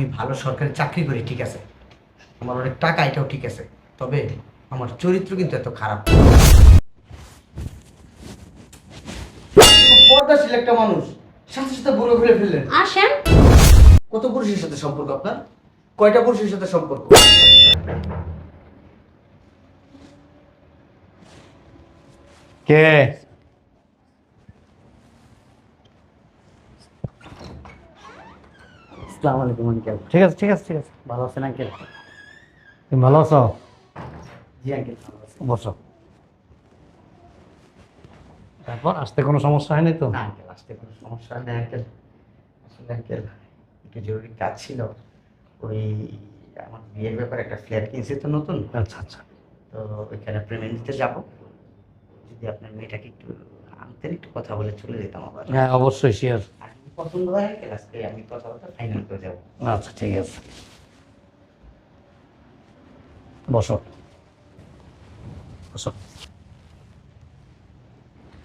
আমি ভালো সরকারি চাকরি করি ঠিক আছে। আমার অনেক টাকা এটাও ঠিক আছে। তবে আমার চরিত্র কিন্তু এত খারাপ। পর্দাশীল একটা মানুষ সাথে সাথে বুড়ো ফেলে ফেললেন। আসেন কত পুরুষের সাথে সম্পর্ক আপনার? কয়টা পুরুষের সাথে সম্পর্ক? কে? আসসালামু আলাইকুম আঙ্কেল। ঠিক আছে ঠিক আছে ঠিক আছে। ভালো আছেন আঙ্কেল? তুমি ভালো আছো? জি আঙ্কেল ভালো আছেন বসো। তারপর আসতে কোনো সমস্যা হয়নি তো? না আঙ্কেল আসতে কোনো সমস্যা নেই আঙ্কেল। আসলে আঙ্কেল একটু জরুরি কাজ ছিল। ওই আমার বিয়ের ব্যাপারে একটা ফ্ল্যাট কিনছি তো নতুন। আচ্ছা আচ্ছা। তো ওইখানে পেমেন্ট দিতে যাব। যদি আপনার মেয়েটাকে একটু আনতেন একটু কথা বলে চলে যেতাম আবার। হ্যাঁ অবশ্যই আর যদি পছন্দ হয় আজকে আমি কথাবার্তা ফাইনাল করে যাব আচ্ছা ঠিক আছে। বসো। বসো।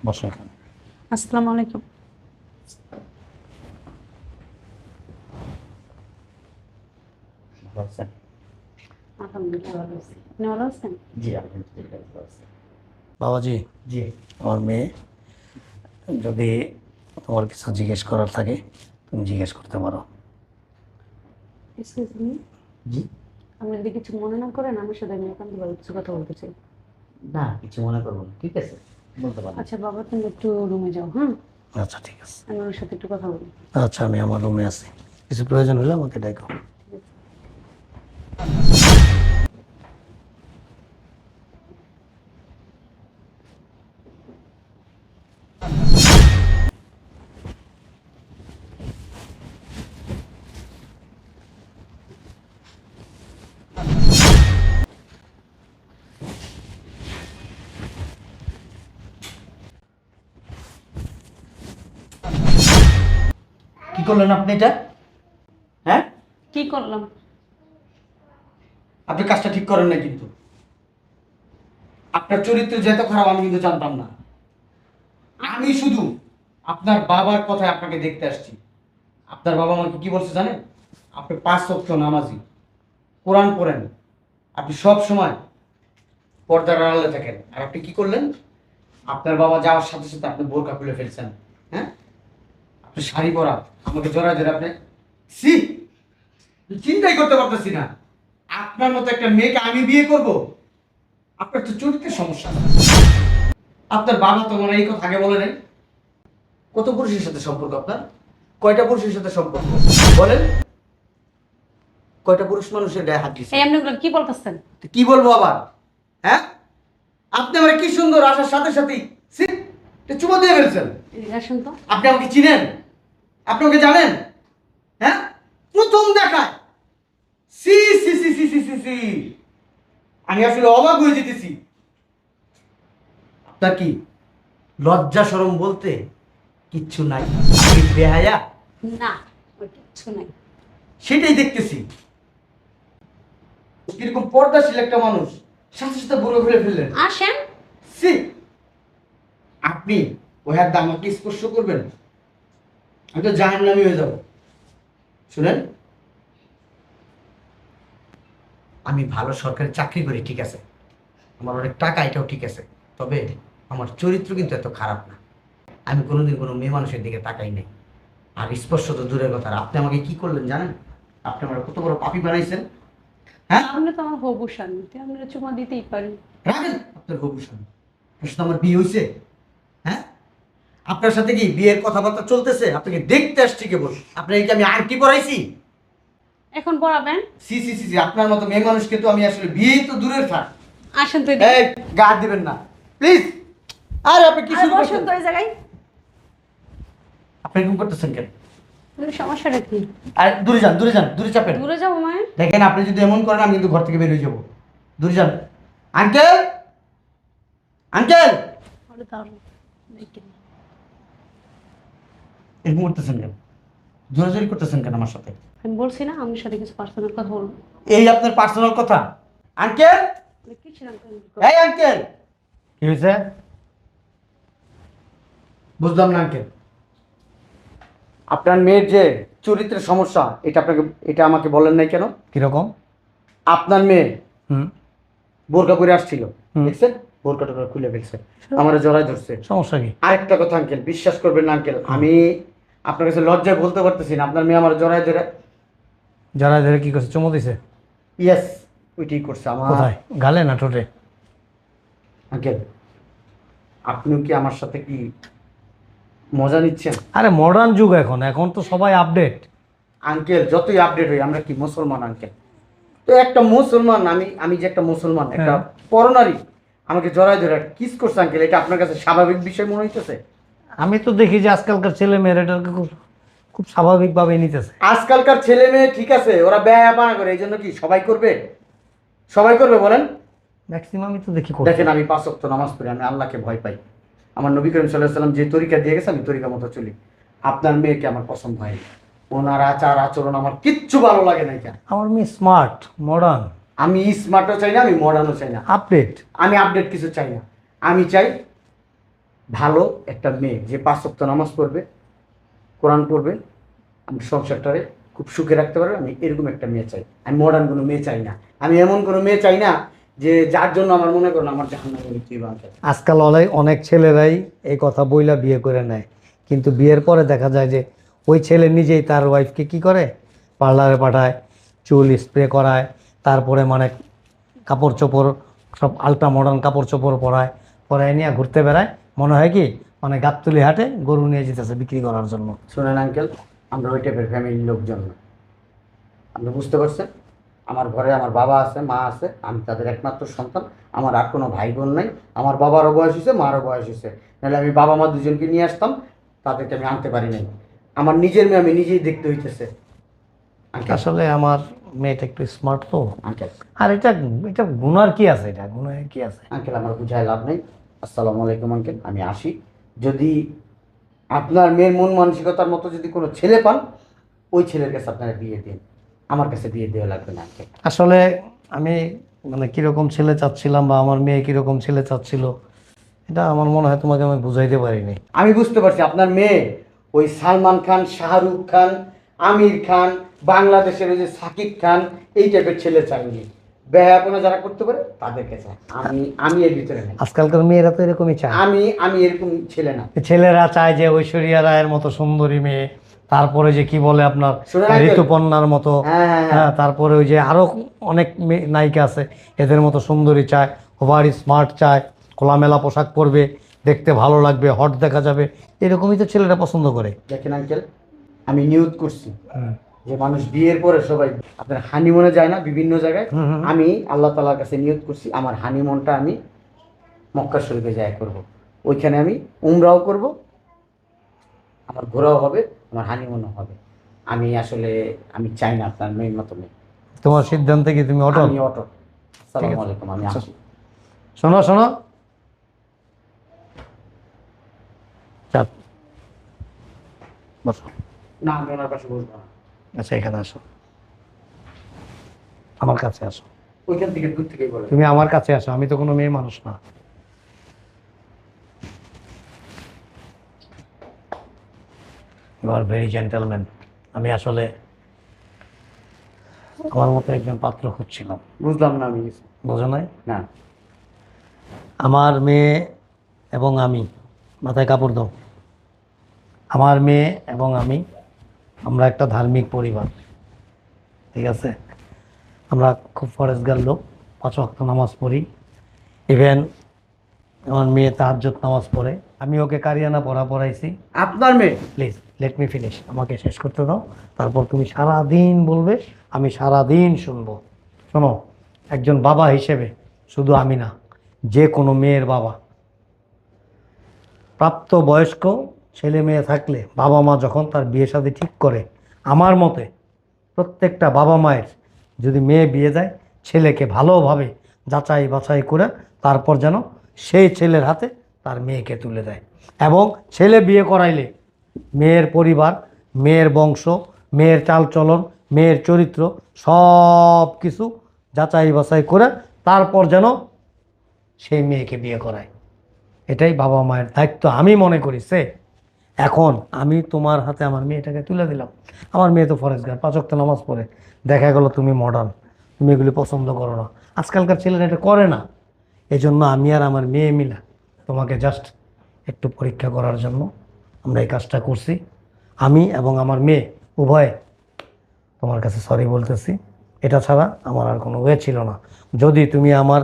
বসো এখানে। আসসালামু আলাইকুম। বাবাজি জি। আমার মেয়ে যদি তোমার কিছু জিজ্ঞেস করার থাকে তুমি জিজ্ঞেস করতে পারো। Excuse me ji? আপনি যদি কিছু মনে না করেন? আমার সাথে আমি একান্ত ভাবে কিছু কথা বলতে চাই। না কিছু মনে করব না ঠিক আছে? বলতে পারো। আচ্ছা বাবা তুমি একটু রুমে যাও হ্যাঁ? আচ্ছা ঠিক আছে। আমি ওর সাথে একটু কথা বলি। আচ্ছা আমি আমার রুমে আছি। কিছু প্রয়োজন হলে আমাকে দেখো করলেন আপনি এটা? হ্যাঁ? কি করলাম? আপনি কাজটা ঠিক করেন না কিন্তু। আপনার চরিত্র যে এত খারাপ আমি কিন্তু জানতাম না। আমি শুধু আপনার বাবার কথায় আপনাকে দেখতে আসছি। আপনার বাবা আমাকে কি বলছে জানেন? আপনি পাঁচ সপ্তাহ নামাজি কোরআন পড়েন আপনি সব সময় পর্দার আড়ালে থাকেন। আর আপনি কি করলেন? আপনার বাবা যাওয়ার সাথে সাথে আপনি বোরকা খুলে ফেলছেন হ্যাঁ? শাড়ি পরা আমাকে জোড়া জোড়া আপনি। সি চিন্তাই করতে পারতেছি না। আপনার মতো একটা মেয়েকে আমি বিয়ে করব। আপনার তো চরিত্রের সমস্যা। আপনার বাবা তো মনে এই কথা আগে বলে নাই। কত পুরুষের সাথে সম্পর্ক আপনার? কয়টা পুরুষের সাথে সম্পর্ক? বলেন। কয়টা পুরুষ মানুষের গায়ে হাত দিচ্ছে আপনি কি বলতেছেন? কি বলব আবার? হ্যাঁ? আপনি আমার কি সুন্দর আসার সাথে সাথেই চুমো দিয়ে ফেলছেন। আপনি আমাকে চিনেন? আপনি ওকে জানেন? হ্যাঁ? প্রথম দেখায়। সি সি সি সি সি সি সি। আমি আসলে অবাক হয়ে যেতেছি। আপনার কি লজ্জা শরম বলতে কিচ্ছু নাই? বেহায়া? না কিচ্ছু নাই। সেটাই দেখতেছি। কীরকম পর্দাশীল একটা মানুষ সাথে সাথে বুড়ো ফেলে ফেললেন। আসেন। সি আপনি ওই হাত আমাকে স্পর্শ করবেন? আমি তো জাহান নামি হয়ে যাব। শুনেন? আমি ভালো সরকারি চাকরি করি ঠিক আছে। আমার অনেক টাকা এটাও ঠিক আছে। তবে আমার চরিত্র কিন্তু এত খারাপ না। আমি কোনোদিন কোনো মেয়ে মানুষের দিকে তাকাই নাই। আর স্পর্শ তো দূরের কথা। আর আপনি আমাকে কি করলেন জানেন? আপনি আমার কত বড় পাপি বানাইছেন। হ্যাঁ? আপনি তো আমার হবু স্বামী। আমরা চুমা দিতেই পারি রাখেন আপনার হবু স্বামী। আমার বিয়ে হয়েছে হ্যাঁ আপনার সাথে কি বিয়ের কথাবার্তা চলতেছে? আপনাকে দেখতে আসছি কেবল আপনাকে কি আমি আংটি পরাইছি? এখন পড়াবেন সি সি সি সি আপনার মতো মেয়ে মানুষকে তো আমি আসলে বিয়ে তো দূরের থাক। আসেন তো এই গা দিবেন না। প্লিজ। আরে আপনি কি আর শুরু করছেন? তো এই জায়গায়। আপনি এরকম করতেছেন কেন? সমস্যাটা কি? আর দূরে যান দূরে যান দূরে চাপেন। দূরে যাব মায়ের দেখেন আপনি যদি এমন করেন আমি কিন্তু ঘর থেকে বের হয়ে যাব। দূরে যান। আঙ্কেল! আঙ্কেল। এরকম করতেছেন কেন? জোরাজোরি করতেছেন কেন আমার সাথে? আমি বলছি না আমার সাথে কিছু পার্সোনাল কথা বলব। এই আপনার পার্সোনাল কথা? আঙ্কেল? এই আঙ্কেল! কি হয়েছে? বুঝলাম না আঙ্কেল। আপনার মেয়ের যে চরিত্রের সমস্যা এটা আপনাকে এটা আমাকে বলেন নাই কেন? কীরকম? আপনার মেয়ে হুম। বোরকা করে আসছিল হুম। দেখছেন? বোরকা টোরকা খুলে ফেলছে আমার জড়াই ধরছে। সমস্যা কি? আরেকটা কথা আঙ্কেল বিশ্বাস করবেন না আঙ্কেল আমি আপনার কাছে লজ্জায় বলতে পারতেছি না আপনার মেয়ে আমার জড়াই ধরে। যারা যারা কি করছে? চুমো দিছে? ইয়েস ওইটাই করছে আমার। কোথায়? গালে না ঠোঁটে? আঙ্কেল আপনিও কি আমার সাথে কি মজা নিচ্ছেন? আরে মডার্ন যুগ এখন এখন তো সবাই আপডেট আঙ্কেল যতই আপডেট হই আমরা কি মুসলমান আঙ্কেল? তো একটা মুসলমান আমি আমি যে একটা মুসলমান একটা হ্যাঁ। পরনারী আমাকে জড়াই ধরে কিস করছে আঙ্কেল এটা আপনার কাছে স্বাভাবিক বিষয় মনে হইতেছে? আমি তো দেখি যে আজকালকার ছেলে মেয়েরা এটাকে খুব খুব স্বাভাবিকভাবে নিতেছে। আজকালকার ছেলে মেয়ে ঠিক আছে ওরা ব্যয় পানা করে এই জন্য কি সবাই করবে? সবাই করবে বলেন? ম্যাক্সিমামই তো দেখি। দেখেন আমি পাঁচ ওয়াক্ত নামাজ পড়ি আমি আল্লাহকে ভয় পাই। আমার নবী করিম সাল্লাহ সাল্লাম যে তরিকা দিয়ে গেছে আমি তরিকা মতো চলি। আপনার মেয়েকে আমার পছন্দ হয় ওনার আচার আচরণ আমার কিচ্ছু ভালো লাগে না এটা আমার মেয়ে স্মার্ট মডার্ন আমি স্মার্টও চাই না আমি মডার্নও চাই না। আপডেট আমি আপডেট কিছু চাই না। আমি চাই ভালো একটা মেয়ে যে পাঁচ ওয়াক্ত নামাজ পড়বে, কোরআন পড়বে, সংসারটারে খুব সুখে রাখতে পারবে, আমি এরকম একটা মেয়ে চাই। আমি মডার্ন কোনো মেয়ে চাই না। আমি এমন কোনো মেয়ে চাই না যে যার জন্য আমার মনে করেন আমার আজকাল অনেক অনেক ছেলেরাই এই কথা বইলা বিয়ে করে নেয়। কিন্তু বিয়ের পরে দেখা যায় যে ওই ছেলে নিজেই তার ওয়াইফকে কি করে? পার্লারে পাঠায়, চুল স্প্রে করায়, তারপরে মানে কাপড় চোপড় সব আলট্রা মডার্ন কাপড় চোপড় পরায় পরায় নিয়ে ঘুরতে বেড়ায়। মনে হয় কি মানে গাবতলি হাটে গরু নিয়ে যেতেছে বিক্রি করার জন্য। শুনেন আঙ্কেল আমরা ওই টাইপের ফ্যামিলির লোকজন না। আপনি বুঝতে পারছেন? আমার ঘরে আমার বাবা আছে মা আছে আমি তাদের একমাত্র সন্তান। আমার আর কোনো ভাই বোন নাই। আমার বাবারও বয়স হয়েছে মারও বয়স হয়েছে। নাহলে আমি বাবা মা দুজনকে নিয়ে আসতাম তাদেরকে আমি আনতে পারি নাই। আমার নিজের মেয়ে আমি নিজেই দেখতে হইতেছে। আসলে আমার মেয়েটা একটু স্মার্ট তো। আঙ্কেল আর এটা এটা গুনার কি আছে? এটা গুনার কি আছে? আঙ্কেল আমার বুঝায় লাভ নেই। আসসালামু আলাইকুম আঙ্কেল আমি আসি যদি আপনার মেয়ের মন মানসিকতার মতো যদি কোনো ছেলে পান ওই ছেলের কাছে আপনারা বিয়ে দিন। আমার কাছে বিয়ে দেওয়া লাগবে না আঙ্কেল আসলে আমি মানে কীরকম ছেলে চাচ্ছিলাম বা আমার মেয়ে কীরকম ছেলে চাচ্ছিল এটা আমার মনে হয় তোমাকে আমি বুঝাইতে পারিনি। আমি বুঝতে পারছি আপনার মেয়ে ওই সালমান খান শাহরুখ খান আমির খান বাংলাদেশের ওই যে সাকিব খান এই টাইপের ছেলে চাইনি। যারা করতে পারে তাদেরকে চায় আমি আমি এর ভিতরে নেই। আজকালকার মেয়েরা তো এরকমই চায়। আমি আমি এরকম ছেলে না। ছেলেরা চায় যে ঐশ্বরিয়া রায়ের মতো সুন্দরী মেয়ে তারপরে যে কি বলে আপনার। ঋতুপর্ণার মতো হ্যাঁ হ্যাঁ হ্যাঁ। হ্যাঁ তারপরে ওই যে আরও অনেক নায়িকা আছে এদের মতো সুন্দরী চায় ওভার স্মার্ট চায় খোলামেলা পোশাক পরবে দেখতে ভালো লাগবে হট দেখা যাবে এরকমই তো ছেলেরা পছন্দ করে। দেখেন আঙ্কেল আমি নিউজ করছি। যে মানুষ বিয়ের পরে সবাই আপনার হানিমুনে যায় না বিভিন্ন জায়গায়। আমি আল্লাহ তালার কাছে নিয়োগ করছি আমার হানিমুনটা আমি মক্কা শরীফে যায় করব। ওইখানে আমি উমরাও করব আমার ঘোরাও হবে আমার হানিমুনও হবে। আমি আসলে আমি চাই না আপনার মেয়ের মতো মেয়ে। তোমার সিদ্ধান্তে কি তুমি অটো আমি অটো সালাম আলাইকুম আমি আসি। শোনো শোনো। না আমি ওনার পাশে বসবো না। আচ্ছা এখানে আসো। আমার কাছে আসো। ওইখান থেকে দূর থেকেই বলে। তুমি আমার কাছে আসো আমি তো কোনো মেয়ে মানুষ না। ইউ আর ভেরি জেন্টেলম্যান আমি আসলে আমার মতো একজন পাত্র খুঁজছিলাম। বুঝলাম না আমি বোঝো নাই? না। আমার মেয়ে এবং আমি মাথায় কাপড় দাও। আমার মেয়ে এবং আমি আমরা একটা ধার্মিক পরিবার ঠিক আছে? আমরা খুব ফরেজগার লোক পাঁচ ওয়াক্ত নামাজ পড়ি। ইভেন আমার মেয়ে তাহাজ্জত নামাজ পড়ে। আমি ওকে কারিয়ানা পড়া পড়াইছি। আপনার মেয়ে? প্লিজ লেট মি ফিনিশ আমাকে শেষ করতে দাও। তারপর তুমি সারা দিন বলবে আমি সারা দিন শুনব। শোনো একজন বাবা হিসেবে শুধু আমি না যে কোনো মেয়ের বাবা। প্রাপ্ত বয়স্ক ছেলে মেয়ে থাকলে বাবা মা যখন তার বিয়ে সাথে ঠিক করে, আমার মতে প্রত্যেকটা বাবা মায়ের যদি মেয়ে বিয়ে দেয়, ছেলেকে ভালোভাবে যাচাই বাছাই করে তারপর যেন সেই ছেলের হাতে তার মেয়েকে তুলে দেয়। এবং ছেলে বিয়ে করাইলে মেয়ের পরিবার, মেয়ের বংশ, মেয়ের চালচলন, মেয়ের চরিত্র সব কিছু যাচাই বাছাই করে তারপর যেন সেই মেয়েকে বিয়ে করায়। এটাই বাবা মায়ের দায়িত্ব। আমি মনে করি, সে এখন আমি তোমার হাতে আমার মেয়েটাকে তুলে দিলাম। আমার মেয়ে তো ফরেস্ট গার্ড পাঁচক নামাজ পড়ে। দেখা গেল তুমি মডার্ন তুমি এগুলি পছন্দ করো না। আজকালকার ছেলেরা এটা করে না। এই জন্য আমি আর আমার মেয়ে মিলা তোমাকে জাস্ট একটু পরীক্ষা করার জন্য আমরা এই কাজটা করছি। আমি এবং আমার মেয়ে উভয়ে তোমার কাছে সরি বলতেছি। এটা ছাড়া আমার আর কোনো ওয়ে ছিল না। যদি তুমি আমার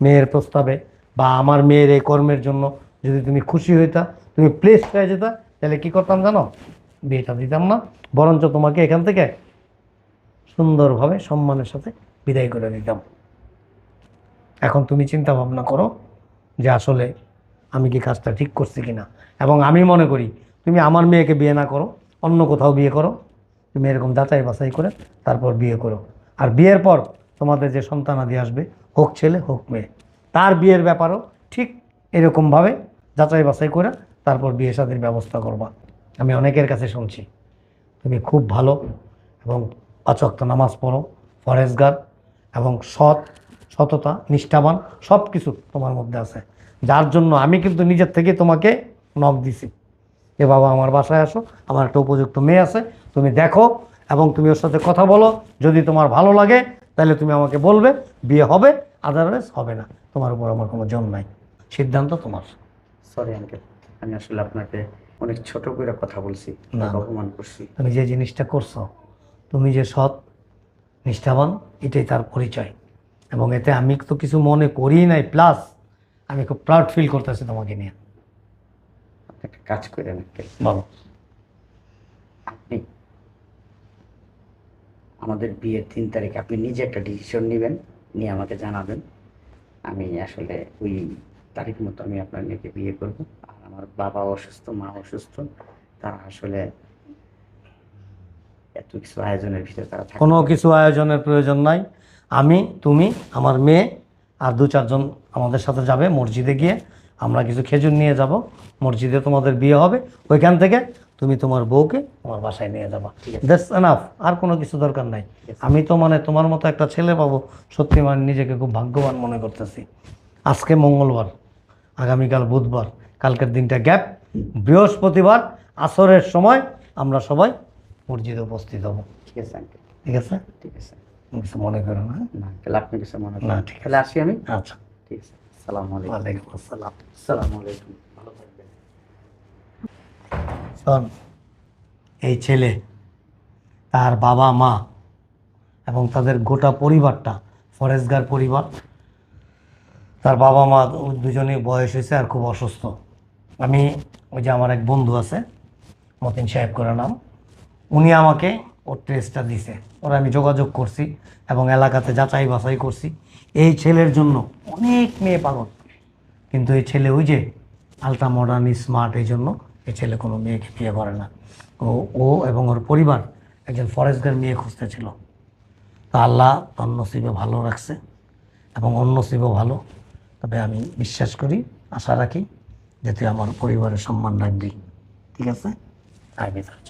মেয়ের প্রস্তাবে বা আমার মেয়ের এই কর্মের জন্য যদি তুমি খুশি হইতা, তুমি প্লেস হয়ে যেতা তাহলে কি করতাম জানো? বিয়েটা দিতাম না, বরঞ্চ তোমাকে এখান থেকে সুন্দরভাবে সম্মানের সাথে বিদায় করে দিতাম। এখন তুমি চিন্তা ভাবনা করো যে আসলে আমি কি কাজটা ঠিক করছি কিনা। এবং আমি মনে করি, তুমি আমার মেয়েকে বিয়ে না করো, অন্য কোথাও বিয়ে করো, তুমি এরকম যাচাই বাছাই করে তারপর বিয়ে করো। আর বিয়ের পর তোমাদের যে সন্তানাদি আসবে, হোক ছেলে, হোক মেয়ে, তার বিয়ের ব্যাপারও ঠিক এরকমভাবে যাচাই বাছাই করে তারপর বিয়ে শাদির ব্যবস্থা করবা। আমি অনেকের কাছে শুনছি, তুমি খুব ভালো এবং পাচক্ত নামাজ পড়ো ফরেজগার এবং সৎ, সততা, নিষ্ঠাবান সব কিছু তোমার মধ্যে আছে। যার জন্য আমি কিন্তু নিজের থেকে তোমাকে নখ দিছি এ বাবা, আমার বাসায় আসো, আমার একটা উপযুক্ত মেয়ে আছে, তুমি দেখো এবং তুমি ওর সাথে কথা বলো। যদি তোমার ভালো লাগে, তাহলে তুমি আমাকে বলবে, বিয়ে হবে আদারওয়াইজ হবে না। তোমার উপর আমার কোনো জন নাই। সিদ্ধান্ত তোমার। সরি আঙ্কেল আমি আসলে আপনাকে অনেক ছোট করে কথা বলছি অপমান করছি। তুমি যে জিনিসটা করছ তুমি যে সৎ নিষ্ঠাবান এটাই তার পরিচয়। এবং এতে আমি তো কিছু মনে করি নাই প্লাস আমি খুব প্রাউড ফিল করতেছি তোমাকে নিয়ে। একটা কাজ করেন আঙ্কেল বলো। আপনি আমাদের বিয়ের তিন তারিখ আপনি নিজে একটা ডিসিশন নেবেন নিয়ে আমাকে জানাবেন। আমি আসলে ওই তারিখ মতো আমি আপনার মেয়েকে বিয়ে করব। আমার বাবা অসুস্থ মা অসুস্থ তারা আসলে এত কিছু আয়োজনের ভিতরে তারা কোনো কিছু আয়োজনের প্রয়োজন নাই। আমি তুমি আমার মেয়ে আর দু চারজন আমাদের সাথে যাবে মসজিদে গিয়ে। আমরা কিছু খেজুর নিয়ে যাব। মসজিদে তোমাদের বিয়ে হবে। ওইখান থেকে তুমি তোমার বউকে আমার বাসায় নিয়ে যাবা। দ্যাটস এনাফ আর কোনো কিছু দরকার নাই। আমি তো মানে তোমার মতো একটা ছেলে পাবো। সত্যি মানে নিজেকে খুব ভাগ্যবান মনে করতেছি। আজকে মঙ্গলবার আগামীকাল বুধবার। কালকের দিনটা গ্যাপ। বৃহস্পতিবার আসরের সময় আমরা সবাই মসজিদে উপস্থিত হব। ঠিক আছে আঙ্কেল ঠিক আছে? ঠিক আছে। কিছু মনে করো না? না আঙ্কেল আপনি কিছু মনে না, করেন ঠিক আছে। তাহলে আসি আমি? আচ্ছা। ঠিক আছে সালাম আলাইকুম। ওয়ালাইকুম আসসালাম। আসসালামু আলাইকুম। ভালো থাকবেন। শোন এই ছেলে তার বাবা মা এবং তাদের গোটা পরিবারটা ফরেস্টগার পরিবার তার বাবা মা দুজনেই বয়স হয়েছে আর খুব অসুস্থ। আমি ওই যে আমার এক বন্ধু আছে, মতিন সাহেব করে নাম, উনি আমাকে ওর ট্রেসটা দিছে। ওরা আমি যোগাযোগ করছি এবং এলাকাতে যাচাই বাছাই করছি। এই ছেলের জন্য অনেক মেয়ে পাগল। কিন্তু এই ছেলে ওই যে আলট্রা মডার্ন স্মার্ট এই জন্য এই ছেলে কোনো মেয়েকে বিয়ে করে না। ও ও এবং ওর পরিবার একজন ফরেস্টগার মেয়ে খুঁজতেছিল। তা আল্লাহ তার নসিবে ভালো রাখছে এবং অন্য নসিবও ভালো। তবে আমি বিশ্বাস করি, আশা রাখি যে তুই আমার পরিবারের সম্মান রাখবি। ঠিক আছে? আমি তার